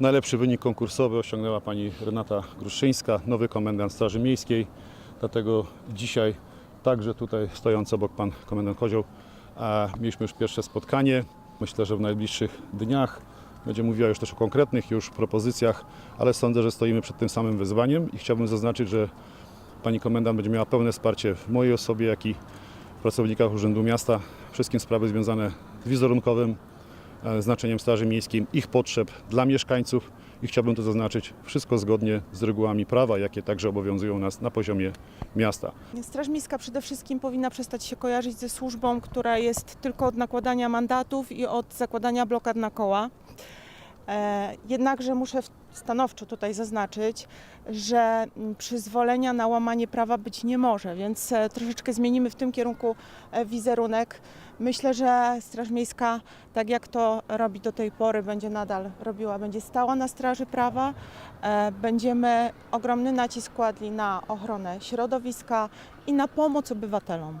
Najlepszy wynik konkursowy osiągnęła pani Renata Gruszyńska, nowy komendant Straży Miejskiej. Dlatego dzisiaj także tutaj stojący obok pan komendant Kozioł, a mieliśmy już pierwsze spotkanie. Myślę, że w najbliższych dniach będzie mówiła już też o konkretnych już propozycjach, ale sądzę, że stoimy przed tym samym wyzwaniem i chciałbym zaznaczyć, że pani komendant będzie miała pełne wsparcie w mojej osobie, jak i w pracownikach Urzędu Miasta. Wszystkie sprawy związane z wizerunkowym, znaczeniem Straży Miejskiej, ich potrzeb dla mieszkańców i chciałbym to zaznaczyć wszystko zgodnie z regułami prawa, jakie także obowiązują nas na poziomie miasta. Straż Miejska przede wszystkim powinna przestać się kojarzyć ze służbą, która jest tylko od nakładania mandatów i od zakładania blokad na koła. E, Jednakże muszę stanowczo tutaj zaznaczyć, że mm, przyzwolenia na łamanie prawa być nie może, więc e, troszeczkę zmienimy w tym kierunku e, wizerunek. Myślę, że Straż Miejska, tak jak to robi do tej pory, będzie nadal robiła, będzie stała na straży prawa. Będziemy ogromny nacisk kładli na ochronę środowiska i na pomoc obywatelom.